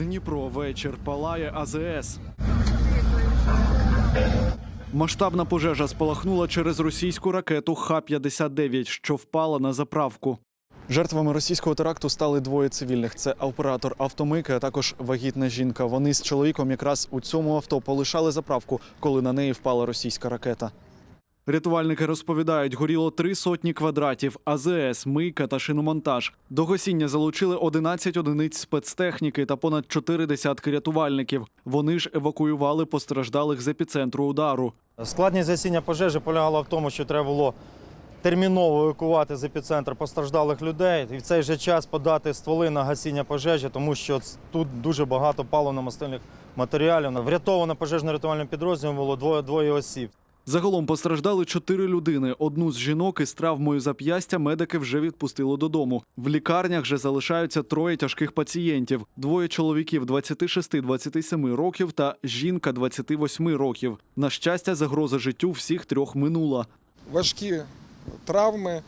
Дніпро вечір палає АЗС. Масштабна пожежа спалахнула через російську ракету Х-59, що впала на заправку. Жертвами російського теракту стали двоє цивільних: це оператор автомийки, а також вагітна жінка. Вони з чоловіком якраз у цьому авто полишали заправку, коли на неї впала російська ракета. Рятувальники розповідають, горіло три сотні квадратів, АЗС, мийка та шиномонтаж. До гасіння залучили 11 одиниць спецтехніки та понад 4 десятки рятувальників. Вони ж евакуювали постраждалих з епіцентру удару. Складність гасіння пожежі полягала в тому, що треба було терміново евакувати з епіцентру постраждалих людей і в цей же час подати стволи на гасіння пожежі, тому що тут дуже багато паливно-мастильних матеріалів. Врятовано пожежно-рятувальним підрозділом було двоє, двоє осіб. Загалом постраждали чотири людини. Одну з жінок із травмою зап'ястя медики вже відпустили додому. В лікарнях же залишаються троє тяжких пацієнтів: двоє чоловіків 26-27 років та жінка 28 років. На щастя, загроза життю всіх трьох минула. важкі травми е,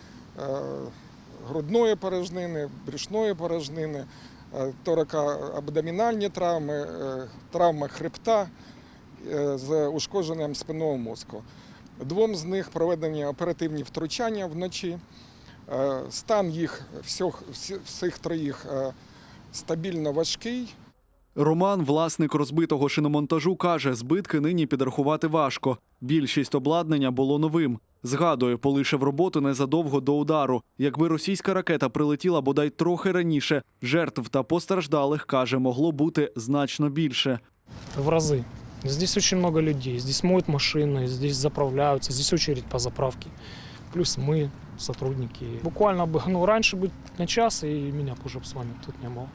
грудної порожнини, брюшної порожнини, е, торакоабдомінальні травми, е, травма хребта з ушкодженням спинного мозку. Двом з них проведені оперативні втручання вночі. Е, Стан їх всіх, всі- всіх троїх е, стабільно важкий. Роман, власник розбитого шиномонтажу, каже, збитки нині підрахувати важко. Більшість обладнання було новим. Згадує, полишив роботу незадовго до удару. Якби російська ракета прилетіла бодай трохи раніше, жертв та постраждалих каже, могло бути значно більше. в разы. Здесь очень много людей, здесь моют машины, здесь заправляются, здесь очередь по заправке. Плюс мы, сотрудники. Буквально бы, ну, раньше бы на час, и меня бы уже с вами тут не было.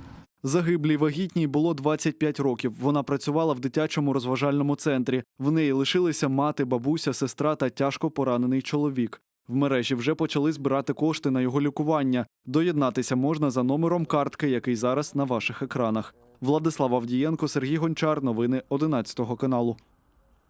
Загиблій вагітній було 25 років. Вона працювала в дитячому розважальному центрі. В неї лишилися мати, бабуся, сестра та тяжко поранений чоловік. В мережі вже почали збирати кошти на його лікування. Доєднатися можна за номером картки, який зараз на ваших екранах. Владислав Авдієнко, Сергій Гончар. Новини 11 каналу.